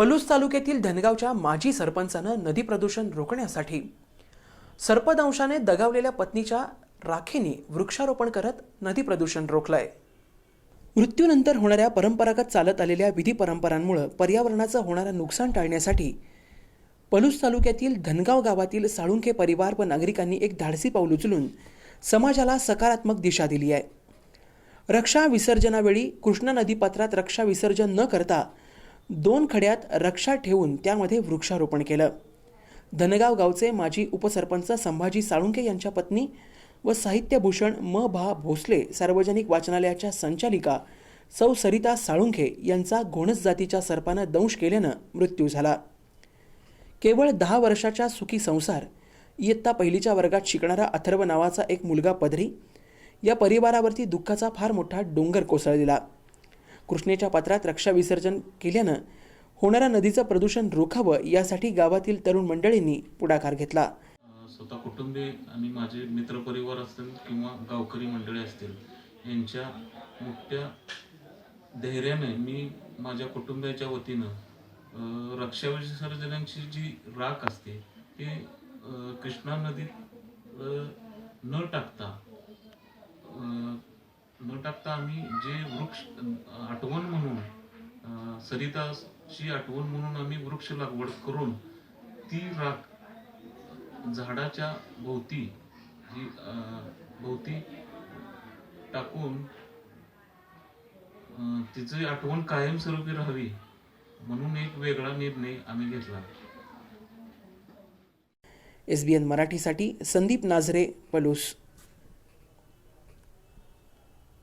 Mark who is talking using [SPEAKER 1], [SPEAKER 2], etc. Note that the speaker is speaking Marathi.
[SPEAKER 1] पलूस तालुक्यातील धनगावच्या माजी सरपंचानं नदी प्रदूषण रोखण्यासाठी सर्पदंशाने दगावलेल्या पत्नीच्या राखेने वृक्षारोपण करत नदी प्रदूषण रोखलंय. मृत्यूनंतर होणाऱ्या परंपरागत चालत आलेल्या विधी परंपरांमुळे पर्यावरणाचं होणारं नुकसान टाळण्यासाठी पलूस तालुक्यातील धनगाव गावातील साळुंखे परिवार व नागरिकांनी एक धाडसी पाऊल उचलून समाजाला सकारात्मक दिशा दिली आहे. रक्षा विसर्जनावेळी कृष्णा नदीपात्रात रक्षा विसर्जन न करता दोन खड्यात रक्षा ठेवून त्यामध्ये वृक्षारोपण केलं. धनगाव गावचे माजी उपसरपंच संभाजी साळुंके यांच्या पत्नी व साहित्यभूषण म. भा. भोसले सार्वजनिक वाचनालयाच्या संचालिका सौ. सरिता साळुंखे यांचा घोणस जातीच्या सर्पानं दंश केल्यानं मृत्यू झाला. केवळ दहा वर्षाच्या सुखी संसार इयत्ता पहिलीच्या वर्गात शिकणारा अथर्व नावाचा एक मुलगा पदरी या परिवारावरती दुःखाचा फार मोठा डोंगर कोसळलेला. कृष्णेच्या पात्रात रक्षा विसर्जन केल्यानं होणाऱ्या नदीचं प्रदूषण रोखावं यासाठी गावातील तरुण मंडळींनी पुढाकार घेतला.
[SPEAKER 2] स्वतः कुटुंबे आणि माझे मित्रपरिवार असतील किंवा गावकरी मंडळी असतील यांच्या मोठ्या धैर्याने मी माझ्या कुटुंबियाच्या वतीनं अ, रक्षा जी राख असते ती कृष्णा नदीत न टाकता न टाकता आम्ही जे वृक्ष आठवण म्हणून सरिताची आठवण म्हणून आम्ही वृक्ष लागवड करून ती राख झाडाच्या भोवती जी भोवती टाकून तिची आठवण कायमस्वरूपी राहावी म्हणून एक वेगळा निर्णय आम्ही घेतला.
[SPEAKER 1] एस बी एन मराठीसाठी संदीप नाझरे पलूस.